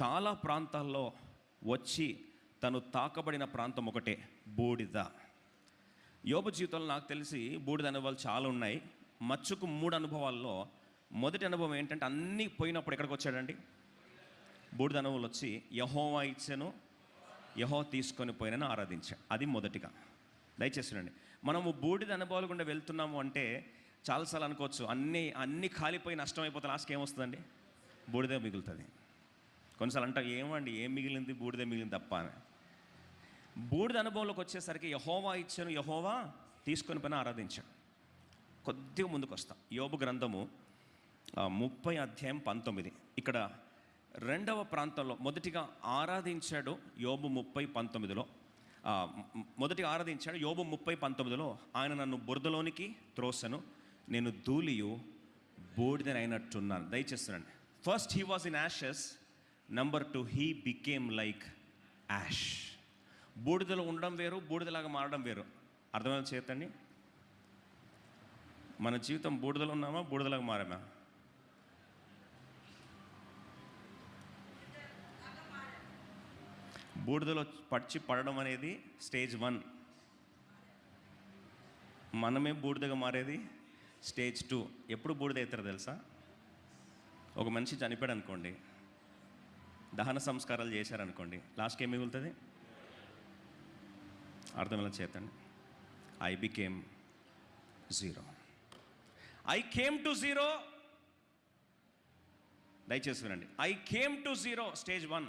చాలా ప్రాంతాల్లో వచ్చి తను తాకబడిన ప్రాంతం ఒకటే బూడిద. యోగ జీవితంలో నాకు తెలిసి బూడిద అనుభవాలు చాలా ఉన్నాయి. మచ్చుకు మూడు అనుభవాల్లో మొదటి అనుభవం ఏంటంటే అన్నీ పోయినప్పుడు ఎక్కడికి వచ్చాడండి? బూడిద అనుభవాలు వచ్చి యహోవా ఇచ్చాను యహో తీసుకొని పోయినని ఆరాధించాను అది మొదటిగా. దయచేసి రండి మనము బూడిద అనుభవాలు గుండా వెళ్తున్నాము అంటే చాలాసార్లు అనుకోవచ్చు అన్నీ అన్నీ కాలిపోయి నష్టం అయిపోతే లాస్ట్కి ఏమొస్తుందండి బూడిద మిగులుతుంది. కొన్నిసార్లు అంటాం ఏమండి ఏం మిగిలింది? బూడిద మిగిలింది తప్ప అని. బూడిద అనుభవంలోకి వచ్చేసరికి యహోవా ఇచ్చాను యహోవా తీసుకొని పైన ఆరాధించాడు కొద్దిగా ముందుకు వస్తాం. యోబు గ్రంథము ముప్పై అధ్యాయం పంతొమ్మిది. ఇక్కడ రెండవ ప్రాంతంలో మొదటిగా ఆరాధించాడు యోబు ముప్పై పంతొమ్మిదిలో. మొదటిగా ఆరాధించాడు యోబు ముప్పై పంతొమ్మిదిలో. ఆయన నన్ను బురదలోనికి త్రోసను నేను ధూళియు బూడిదనైనట్టున్నాను. దయచేస్తున్నాను first he was in ashes number two he became like ash బూడిదలో ఉండడం వేరు బూడిదలాగా మారడం వేరు. అర్థమైన చేతండి మన జీవితం బూడిదలో ఉన్నామా బూడిదలాగా మారామా? బూడిదలో పడిచి పడడం అనేది స్టేజ్ వన్. మనమే బూడిదగా మారేది స్టేజ్ టూ. ఎప్పుడు బూడిద అవుతారో తెలుసా? ఒక మనిషి చనిపోయాడు అనుకోండి. దహన సంస్కారాలు చేశారనుకోండి లాస్ట్కి ఏమి మిగులుతుంది? అర్థమేలా చేతండి I became zero I came to zero దయచేసి వినండి. I came to zero stage one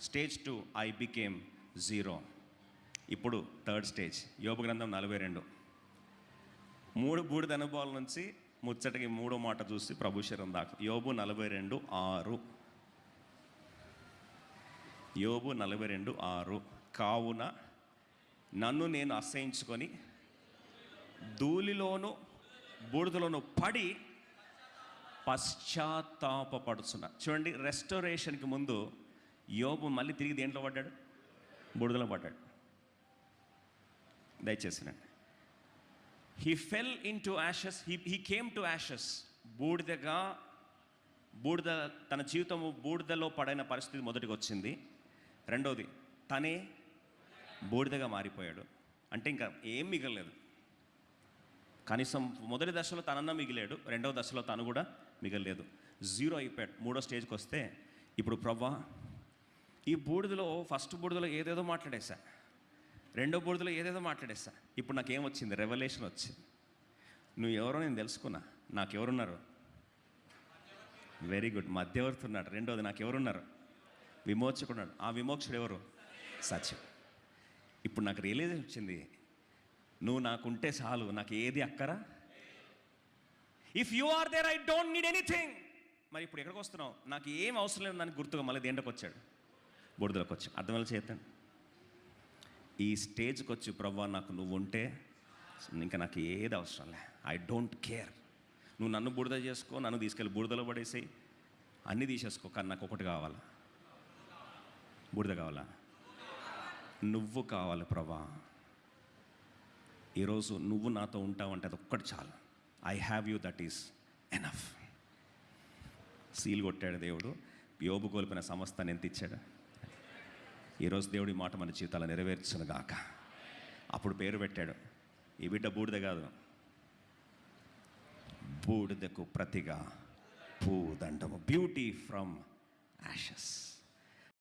stage two I became zero ఇప్పుడు థర్డ్ స్టేజ్ యోగ గ్రంథం నలభై రెండు. మూడు బూడిద అనుభవాల నుంచి ముచ్చటకి మూడో మాట చూసి ప్రభు శరం దాకా. యోబు నలభై రెండు ఆరు. యోబు నలభై రెండు ఆరు. కావున నన్ను నేను అసహించుకొని ధూళిలోను బూడిదలోను పడి పశ్చాత్తాపడుచున్నా చూడండి రెస్టోరేషన్కి ముందు యోబు మళ్ళీ తిరిగి దేంట్లో పడ్డాడు? బూడిదలో పడ్డాడు. దయచేసినండి he fell into ashes he he came to ashes బూడిదగా బూడిద తన జీవితము బూడిదలో పడైన పరిస్థితి మొదటికి వచ్చింది రెండోది తనే బూడిదగా మారిపోయాడు. అంటే ఇంకా ఏం మిగలలేదు. కనీసం మొదటి దశలో తనన్నా మిగిలాడు రెండవ దశలో తను కూడా మిగలలేదు. జీరో అయిపోయాడు మూడో స్టేజ్కి వస్తే ఇప్పుడు ప్రవ్వా ఈ బూడిదలో ఫస్ట్ బూడిదలో ఏదేదో మాట్లాడేశా. రెండో బూడిదలో ఏదేదో మాట్లాడేశా. ఇప్పుడు నాకేం వచ్చింది? రెవల్యూషన్ వచ్చింది. నువ్వు ఎవరో నేను తెలుసుకున్నా. నాకు ఎవరున్నారు వెరీ గుడ్. మధ్యవర్తి ఉన్నాడు. రెండోది నాకు ఎవరున్నారు విమోచకుడు ఆ విమోక్షుడు ఎవరు సత్యం. ఇప్పుడు నాకు రియలైజేషన్ వచ్చింది. నువ్వు నాకుంటే చాలు. నాకు ఏది అక్కరా? If you are there I don't need anything మరి ఇప్పుడు ఎక్కడికి వస్తున్నావు? నాకు ఏం అవసరం లేదు. దానికి గుర్తుగా మళ్ళీ దేంట్లోకి వచ్చాడు బురదలోకి వచ్చాడు వెళ్ళి చేస్తాను ఈ స్టేజ్కి వచ్చి ప్రవ్వా నాకు నువ్వు ఉంటే ఇంకా నాకు ఏది అవసరం లే. ఐ డోంట్ కేర్ నువ్వు నన్ను బురద చేసుకో నన్ను తీసుకెళ్ళి బురదలో పడేసి అన్నీ తీసేసుకో కానీ నాకు ఒకటి కావాలా? బూడిద కావాలా? నువ్వు కావాలి ప్రభా. ఈరోజు నువ్వు నాతో ఉంటావంటే అది ఒక్కటి చాలు. I have you that is enough seal కొట్టాడు దేవుడు. యోబు కోల్పోయిన సంస్థను ఎంత ఇచ్చాడు ఈరోజు దేవుడి మాట మన జీవితాలు నెరవేర్చును గాక. అప్పుడు పేరు పెట్టాడు. ఈ బిడ్డ బూడిద కాదు. బూడిదకు ప్రతిగా పూదండము. Beauty from Ashes